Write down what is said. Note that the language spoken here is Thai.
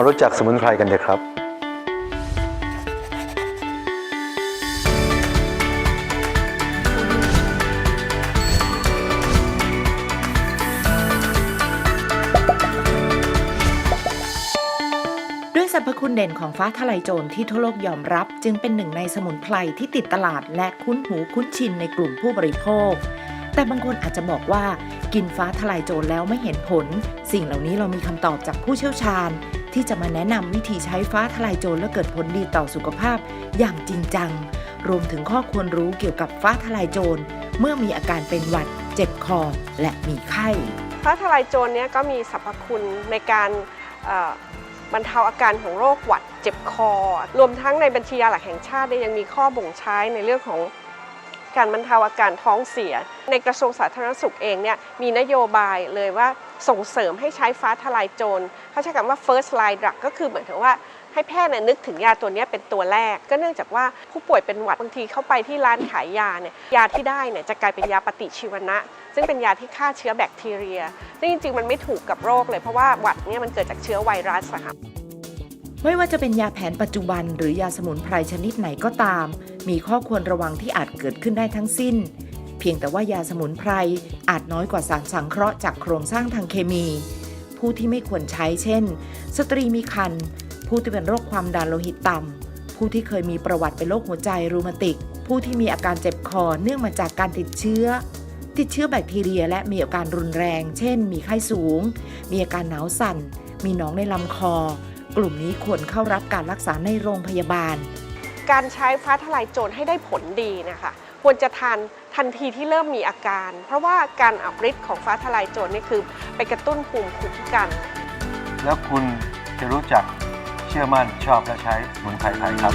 มารู้จักสมุนไพรกันเถอะครับ ด้วยสรรพคุณเด่นของฟ้าทะลายโจรที่ทั่วโลกยอมรับ จึงเป็นหนึ่งในสมุนไพรที่ติดตลาดและคุ้นหูคุ้นชินในกลุ่มผู้บริโภค แต่บางคนอาจจะบอกว่า กินฟ้าทลายโจรแล้วไม่เห็นผล สิ่งเหล่านี้เรามีคำตอบจากผู้เชี่ยวชาญ ที่จะมาแนะนำวิธีใช้ฟ้าทลายโจรและเกิดผลดีต่อสุขภาพ อย่างจริงจัง รวมถึงข้อควรรู้เกี่ยวกับฟ้าทลายโจร เมื่อมีอาการเป็นหวัด เจ็บคอ และมีไข้ ฟ้าทลายโจรเนี่ยก็มีสรรพคุณในการบรรเทาอาการของโรคหวัด เจ็บคอ รวมทั้งในบัญชียาหลักแห่งชาติยังมีข้อบ่งใช้ในเรื่องของ การบรรเทาอาการท้องเสีย ในกระทรวงสาธารณสุขเองเนี่ยมีนโยบายเลยว่าส่งเสริมให้ใช้ฟ้าทลายโจรเขาใช้คำว่า first line drug ก็คือเหมือนถึงว่าให้แพทย์เนี่ยนึกถึงยาตัวนี้เป็นตัวแรก ก็เนื่องจากว่าผู้ป่วยเป็นหวัดบางทีเข้าไปที่ร้านขายยาเนี่ยยาที่ได้เนี่ยจะกลายเป็นยาปฏิชีวนะ ซึ่งเป็นยาที่ฆ่าเชื้อแบคทีเรียซึ่งจริงๆมันไม่ถูกกับโรคเลยเพราะว่าหวัดเนี่ยมันเกิดจากเชื้อไวรัสอะค่ะ ไม่ว่าจะเป็นยาแผนปัจจุบันหรือยาสมุนไพรชนิดไหนก็ตาม มีข้อควรระวังที่อาจเกิดขึ้นได้ทั้งสิ้น เพียงแต่ว่ายาสมุนไพรอาจน้อยกว่าสารสังเคราะห์จากโครงสร้างทางเคมี ผู้ที่ไม่ควรใช้เช่น สตรีมีครรภ์ผู้ที่เป็นโรคความดันโลหิตต่ำผู้ที่เคยมีประวัติเป็นโรคหัวใจรูมาติก ผู้ที่มีอาการเจ็บคอเนื่องมาจากการติดเชื้อ ติดเชื้อแบคทีเรียและมีอาการรุนแรง เช่น มีไข้สูง มีอาการหนาวสั่น มีหนองในลำคอ กลุ่มนี้ควรเข้ารับการรักษาในโรงพยาบาล การใช้ฟ้าทลายโจรให้ได้ผลดีนะคะควรจะทานทันทีที่เริ่มมีอาการ เพราะว่าการออกฤทธิ์ของฟ้าทลายโจรนี่คือไปกระตุ้นภูมิคุ้มกัน แล้วคุณจะรู้จักเชื่อมั่นชอบและใช้สมุนไพรไทยครับ